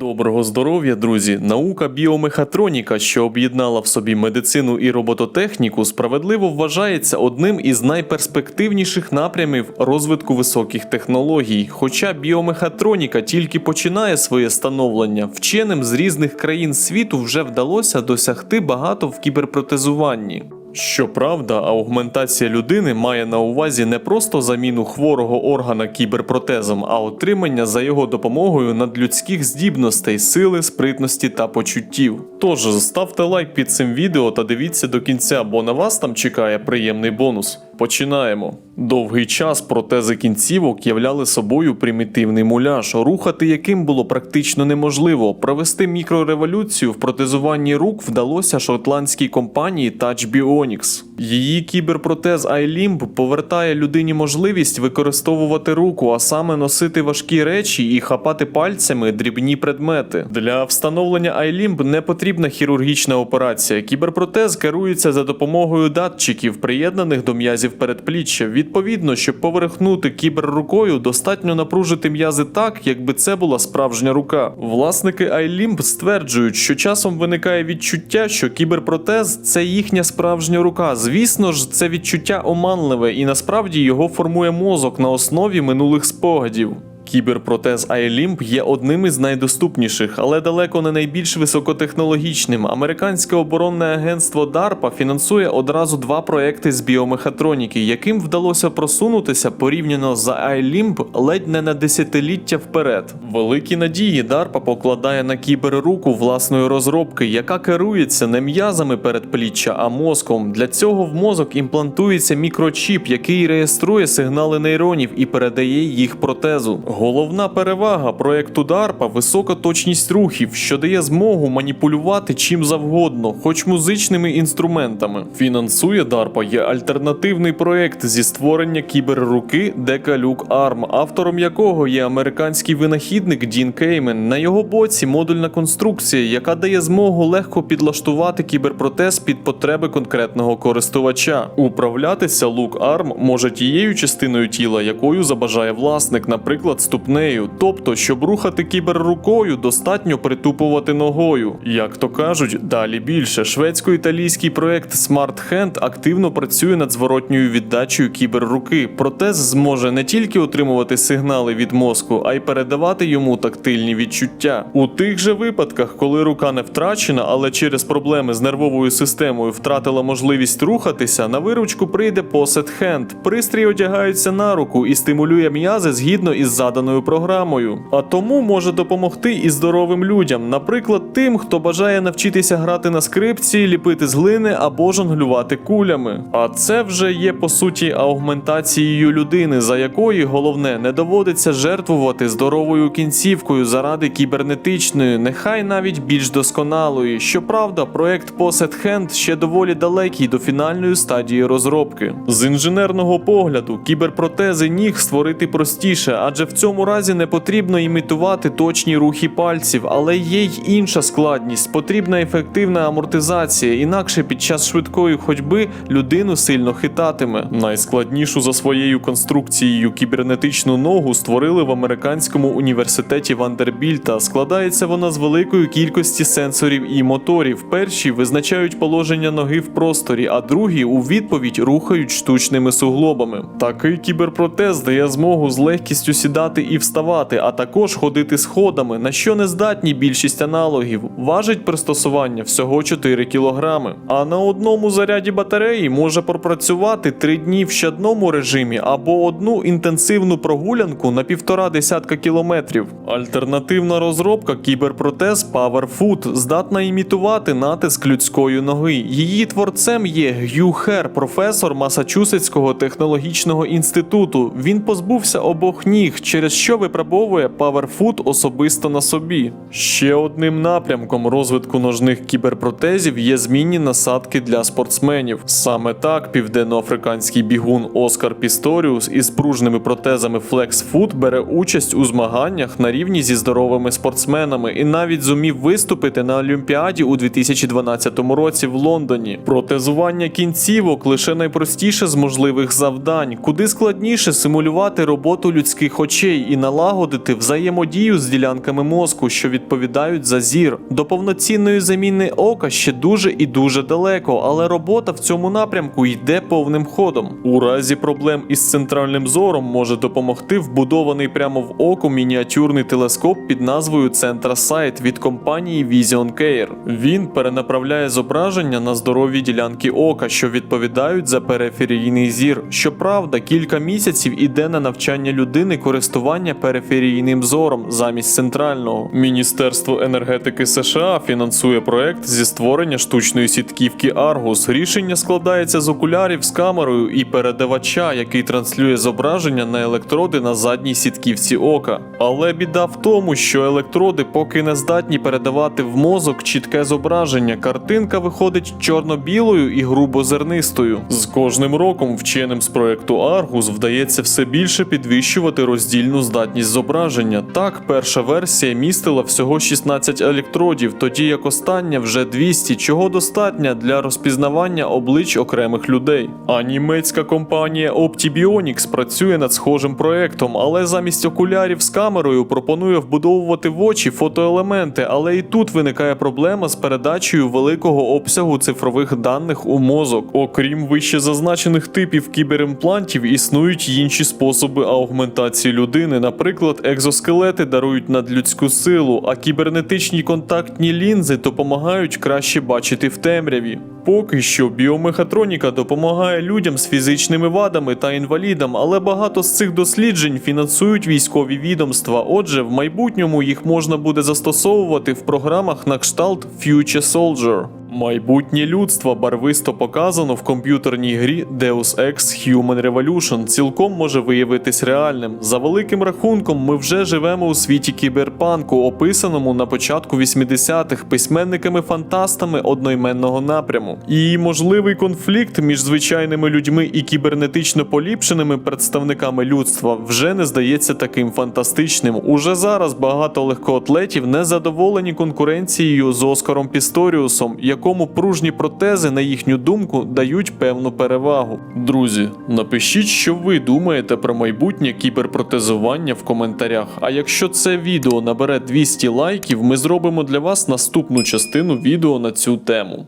Доброго здоров'я, друзі! Наука біомехатроніка, що об'єднала в собі медицину і робототехніку, справедливо вважається одним із найперспективніших напрямів розвитку високих технологій. Хоча біомехатроніка тільки починає своє становлення, вченим з різних країн світу вже вдалося досягти багато в кіберпротезуванні. Щоправда, аугментація людини має на увазі не просто заміну хворого органа кіберпротезом, а отримання за його допомогою надлюдських здібностей, сили, спритності та почуттів. Тож ставте лайк під цим відео та дивіться до кінця, бо на вас там чекає приємний бонус. Починаємо. Довгий час протези кінцівок являли собою примітивний муляж, рухати яким було практично неможливо. Провести мікрореволюцію в протезуванні рук вдалося шотландській компанії Touch Bionics. Її кіберпротез iLimb повертає людині можливість використовувати руку, а саме носити важкі речі і хапати пальцями дрібні предмети. Для встановлення iLimb не потрібна хірургічна операція. Кіберпротез керується за допомогою датчиків, приєднаних до м'язів передпліччя. Відповідно, щоб поверхнути кіберрукою, достатньо напружити м'язи так, якби це була справжня рука. Власники iLimb стверджують, що часом виникає відчуття, що кіберпротез це їхня справжня рука. Звісно ж, це відчуття оманливе, і насправді його формує мозок на основі минулих спогадів. Кіберпротез iLimb є одним із найдоступніших, але далеко не найбільш високотехнологічним. Американське оборонне агентство DARPA фінансує одразу два проекти з біомехатроніки, яким вдалося просунутися порівняно з iLimb ледь не на десятиліття вперед. Великі надії DARPA покладає на кіберруку власної розробки, яка керується не м'язами передпліччя, а мозком. Для цього в мозок імплантується мікрочіп, який реєструє сигнали нейронів і передає їх протезу. Головна перевага проекту DARPA – висока точність рухів, що дає змогу маніпулювати чим завгодно, хоч музичними інструментами. Фінансує DARPA є альтернативний проект зі створення кіберруки Decaluke Arm, автором якого є американський винахідник Дін Кеймен. На його боці модульна конструкція, яка дає змогу легко підлаштувати кіберпротез під потреби конкретного користувача. Управлятися Look Arm може тією частиною тіла, якою забажає власник, наприклад, ступнею. Тобто, щоб рухати кіберрукою, достатньо притупувати ногою. Як то кажуть, далі більше. Шведсько-італійський проект Smart Hand активно працює над зворотньою віддачею кіберруки. Протез зможе не тільки отримувати сигнали від мозку, а й передавати йому тактильні відчуття. У тих же випадках, коли рука не втрачена, але через проблеми з нервовою системою втратила можливість рухатися, на виручку прийде Posset Hand. Пристрій одягається на руку і стимулює м'язи згідно із заданою програмою. А тому може допомогти і здоровим людям, наприклад, тим, хто бажає навчитися грати на скрипці, ліпити з глини або жонглювати кулями. А це вже є по суті аугментацією людини, за якої головне не доводиться жертвувати здоровою кінцівкою заради кібернетичної, нехай навіть більш досконалої. Щоправда, проект Posset Hand ще доволі далекий до фінальної стадії розробки. З інженерного погляду кіберпротези ніг створити простіше, адже в цьому разі не потрібно імітувати точні рухи пальців, але є й інша складність. Потрібна ефективна амортизація, інакше під час швидкої ходьби людину сильно хитатиме. Найскладнішу за своєю конструкцією кібернетичну ногу створили в американському університеті Вандербільта. Складається вона з великої кількості сенсорів і моторів. Перші визначають положення ноги в просторі, а другі у відповідь рухають штучними суглобами. Такий кіберпротез дає змогу з легкістю сідати і вставати, а також ходити сходами, на що не здатні більшість аналогів. Важить пристосування всього 4 кілограми. А на одному заряді батареї може пропрацювати 3 дні в щадному режимі або одну інтенсивну прогулянку на півтора десятка кілометрів. Альтернативна розробка кіберпротез PowerFoot здатна імітувати натиск людської ноги. Її творцем є Г'ю Хер, професор Масачусетського технологічного інституту. Він позбувся обох ніг, через що випробовує PowerFoot особисто на собі. Ще одним напрямком розвитку ножних кіберпротезів є змінні насадки для спортсменів. Саме так південноафриканський бігун Оскар Пісторіус із пружними протезами FlexFoot бере участь у змаганнях на рівні зі здоровими спортсменами і навіть зумів виступити на Олімпіаді у 2012 році в Лондоні. Протезування кінцівок лише найпростіше з можливих завдань, куди складніше симулювати роботу людських очей, і налагодити взаємодію з ділянками мозку, що відповідають за зір. До повноцінної заміни ока ще дуже і дуже далеко, але робота в цьому напрямку йде повним ходом. У разі проблем із центральним зором може допомогти вбудований прямо в око мініатюрний телескоп під назвою Centra Sight від компанії Vision Care. Він перенаправляє зображення на здорові ділянки ока, що відповідають за периферійний зір. Щоправда, кілька місяців іде на навчання людини користування периферійним зором замість центрального. Міністерство енергетики США фінансує проект зі створення штучної сітківки Argus. Рішення складається з окулярів з камерою і передавача, який транслює зображення на електроди на задній сітківці ока. Але біда в тому, що електроди поки не здатні передавати в мозок чітке зображення. Картинка виходить чорно-білою і грубозернистою. З кожним роком вченим з проекту Argus вдається все більше підвищувати роздільну здатність зображення. Так, перша версія містила всього 16 електродів, тоді як остання вже 200, чого достатньо для розпізнавання облич окремих людей. А німецька компанія Optibionics працює над схожим проектом, але замість окулярів з камерою пропонує вбудовувати в очі фотоелементи, але і тут виникає проблема з передачею великого обсягу цифрових даних у мозок. Окрім вище зазначених типів кіберимплантів, існують інші способи аугментації людини. Наприклад, екзоскелети дарують надлюдську силу, а кібернетичні контактні лінзи допомагають краще бачити в темряві. Поки що біомехатроніка допомагає людям з фізичними вадами та інвалідам, але багато з цих досліджень фінансують військові відомства. Отже, в майбутньому їх можна буде застосовувати в програмах на кшталт Future Soldier. Майбутнє людство барвисто показано в комп'ютерній грі Deus Ex Human Revolution цілком може виявитись реальним. За великим рахунком, ми вже живемо у світі кіберпанку, описаному на початку 80-х письменниками-фантастами одноіменного напряму. І можливий конфлікт між звичайними людьми і кібернетично поліпшеними представниками людства вже не здається таким фантастичним. Уже зараз багато легкоатлетів не задоволені конкуренцією з Оскаром Пісторіусом, якому пружні протези, на їхню думку, дають певну перевагу. Друзі, напишіть, що ви думаєте про майбутнє кіберпротезування в коментарях. А якщо це відео набере 200 лайків, ми зробимо для вас наступну частину відео на цю тему.